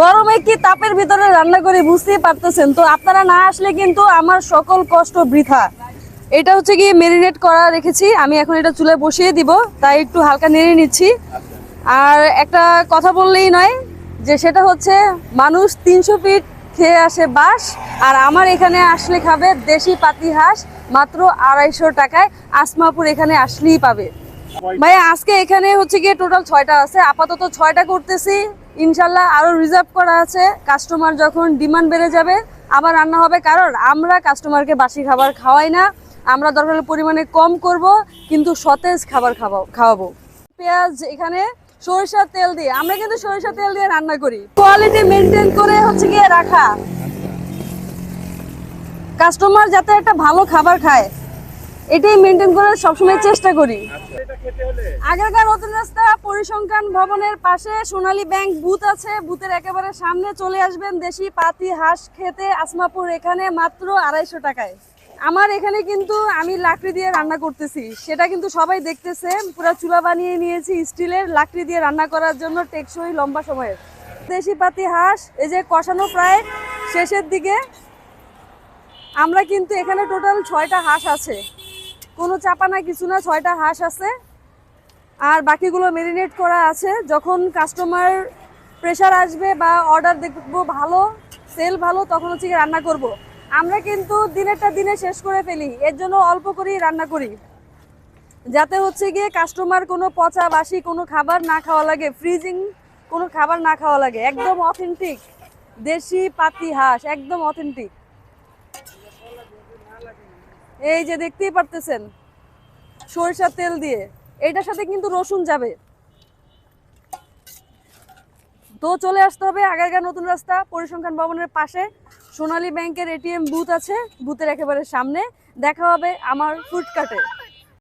গরমে কি তাপের ভিতরে রান্না করি বুঝতেই পারতেছেন। তো আপনারা না আসলে কিন্তু আমার সকল কষ্ট বৃথা। এটা হচ্ছে কি মেরিনেট করা রেখেছি। আমি এখন এটা চুলে বসিয়ে দিব। তাই একটু হালকা নেড়ে নিচ্ছি। আর একটা কথা বললেই নয়, যে সেটা হচ্ছে মানুষ তিনশো ফিট খেয়ে আসে বাস আর আমার এখানে আসলে খাবে দেশি পাতি হাঁস মাত্র আড়াইশো টাকায়। আসমাপুর এখানে আসলেই পাবে। ভাই, আজকে এখানে হচ্ছে গিয়ে টোটাল ছয়টা আছে। আপাতত ছয়টা করতেছি। ইনশাল্লাহ আরও রিজার্ভ করা আছে। কাস্টমার যখন ডিমান্ড বেড়ে যাবে, আবার রান্না হবে। কারণ আমরা কাস্টমারকে বাসি খাবার খাওয়াই না। আমরা দরকার পরিমাণে কম করব, কিন্তু সতেজ খাবার খাওয়াবো খাওয়াবো। পেঁয়াজ এখানে, সরিষার তেল দিয়ে। আমরা কিন্তু সরিষার তেল দিয়ে রান্না করি। কোয়ালিটি মেনটেন করে হচ্ছে গিয়ে রাখা। কাস্টমার যাতে একটা ভালো খাবার খায়। এটাই মেনটেন করার সবসময় চেষ্টা করি। আগেরকার নতুন রাস্তা পরিসংখ্যান ভবনের পাশে সোনালী ব্যাংক বুথ আছে বুথের একেবারে সামনে চলে আসবেন দেশি পাতি হাঁস খেতে আসমাপুর এখানে মাত্র আড়াইশো টাকায়। আমার এখানে কিন্তু আমি লাকড়ি দিয়ে রান্না করতেছি। সেটা কিন্তু সবাই দেখতেছে পুরো চুলা বানিয়ে নিয়েছি স্টিলের লাকড়ি দিয়ে রান্না করার জন্য টেকসই লম্বা সময়ের। দেশি পাতি হাঁস এই যে কষানো প্রায় শেষের দিকে। আমরা কিন্তু এখানে টোটাল ছয়টা হাঁস আছে। কোনো চাপা না কিছু না ছয়টা হাঁস আছে। আর বাকিগুলো মেরিনেট করা আছে। যখন কাস্টমার প্রেশার আসবে বা অর্ডার দেখব ভালো সেল ভালো, তখন হচ্ছে রান্না করব। আমরা কিন্তু দিনেরটা দিনে শেষ করে ফেলি। এর জন্য অল্প করেই রান্না করি। যাতে হচ্ছে গিয়ে কাস্টমার কোনো পচা বাসি কোনো খাবার না খাওয়া লাগে ফ্রিজিং কোনো খাবার না খাওয়া লাগে। একদম অথেন্টিক দেশি পাতি হাঁস, একদম অথেন্টিক এই যে দেখতেই পারতেছেন সরিষার তেল দিয়ে। এটার সাথে কিন্তু রসুন যাবে। তো চলে আসতে হবে আগেকার নতুন রাস্তা, পরিসংখ্যান ভবনের পাশে। সোনালী ব্যাংকের এটিএম বুথ আছে বুথের একেবারে সামনে। দেখা হবে আমার ফুডকার্টে